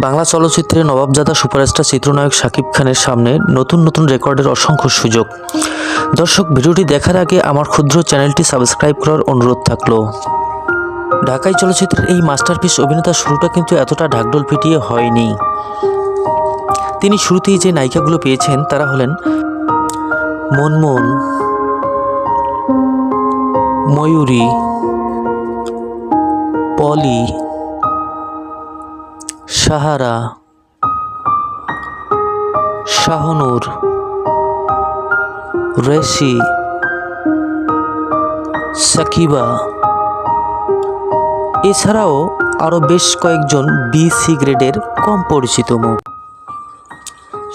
বাংলা চলচ্চিত্রে নবাবজাদা সুপারস্টার চিত্রনায়ক শাকিব খানের সামনে নতুন নতুন রেকর্ডের অসংখ্য সুযোগ। দর্শক, ভিডিওটি দেখার আগে আমার ক্ষুদ্র চ্যানেলটি সাবস্ক্রাইব করার অনুরোধ থাকল। ঢাকাই চলচ্চিত্রের এই মাস্টারপিস অভিনেতার শুরুটা কিন্তু এতটা ঢাকঢোল পিটিয়ে হয়নি। তিনি শুরুতেই যে নায়িকাগুলো পেয়েছেন, তারা হলেন মনমোহন, ময়ূরী, পলি সাহারা, শাহনূর, রেশি, সাকিবা। এছাড়াও আরও বেশ কয়েকজন বি সি গ্রেডের কম পরিচিত মুখ।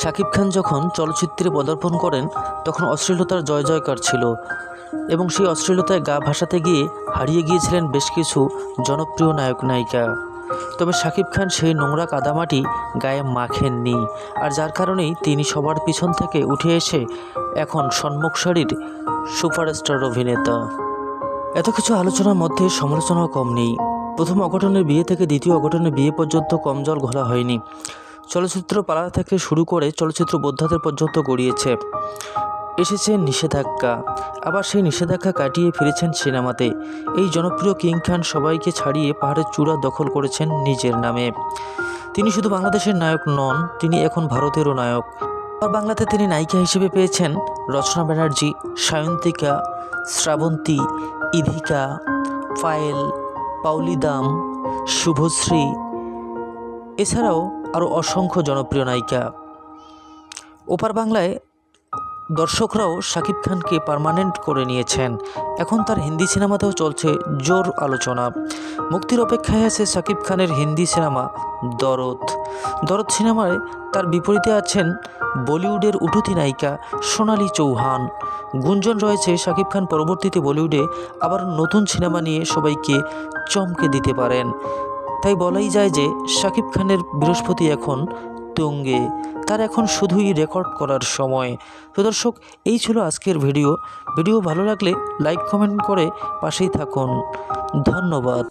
শাকিব খান যখন চলচ্চিত্রে পদার্পণ করেন, তখন অশ্লীলতার জয় জয়কার ছিল এবং সেই অশ্লীলতায় গা ভাসাতে গিয়ে হারিয়ে গিয়েছিলেন বেশ কিছু জনপ্রিয় নায়ক নায়িকা তবে শাকিব খান সেই নোংরা কাদামাটি গায়ে মাখেননি। আর যার কারণেই তিনি সবার পিছন থেকে উঠে এসে এখন সম্মুখ সারির সুপারস্টার অভিনেতা। এত কিছু আলোচনার মধ্যে সমালোচনাও কম নেই। প্রথম অঘটনের বিয়ে থেকে দ্বিতীয় অঘটনের বিয়ে পর্যন্ত কম জল ঘোলা হয়নি। চলচ্চিত্র পালা থেকে শুরু করে চলচ্চিত্র বোদ্ধাদের পর্যন্ত গড়িয়েছে। এসেছে নিষেধাজ্ঞা। আবার সেই নিষেধাজ্ঞা কাটিয়ে ফিরেছেন সিনেমাতে। এই জনপ্রিয় কিং খান সবাইকে ছাড়িয়ে পাহাড়ের চূড়া দখল করেছেন নিজের নামে। তিনি শুধু বাংলাদেশের নায়ক নন, তিনি এখন ভারতেরও নায়ক। আর বাংলাতে তিনি নায়িকা হিসেবে পেয়েছেন রচনা ব্যানার্জি সায়ন্তিকা, শ্রাবন্তী, ইধিকা পায়েল পাউলিদাম শুভশ্রী, এছাড়াও আরও অসংখ্য জনপ্রিয় নায়িকা। ওপার বাংলায় দর্শকরাও শাকিব খানকে পার্মানেন্ট করে নিয়েছেন। এখন তার হিন্দি সিনেমাতেও চলছে জোর আলোচনা। মুক্তির অপেক্ষায় আছে শাকিব খানের হিন্দি সিনেমা দরদ। দরদ সিনেমায় তার বিপরীতে আছেন বলিউডের উঠতি নায়িকা সোনালি চৌহান। গুঞ্জন রয়েছে শাকিব খান পরবর্তীতে বলিউডে আবার নতুন সিনেমা নিয়ে সবাইকে চমকে দিতে পারেন। তাই বলাই যায় যে শাকিব খানের বৃহস্পতি এখন তুঙ্গে তার এখন শুধুই রেকর্ড করার সময়। তো দর্শক, এই ছিল আজকের ভিডিও। ভিডিও ভালো লাগলে লাইক, কমেন্ট করে পাশেই থাকুন। ধন্যবাদ।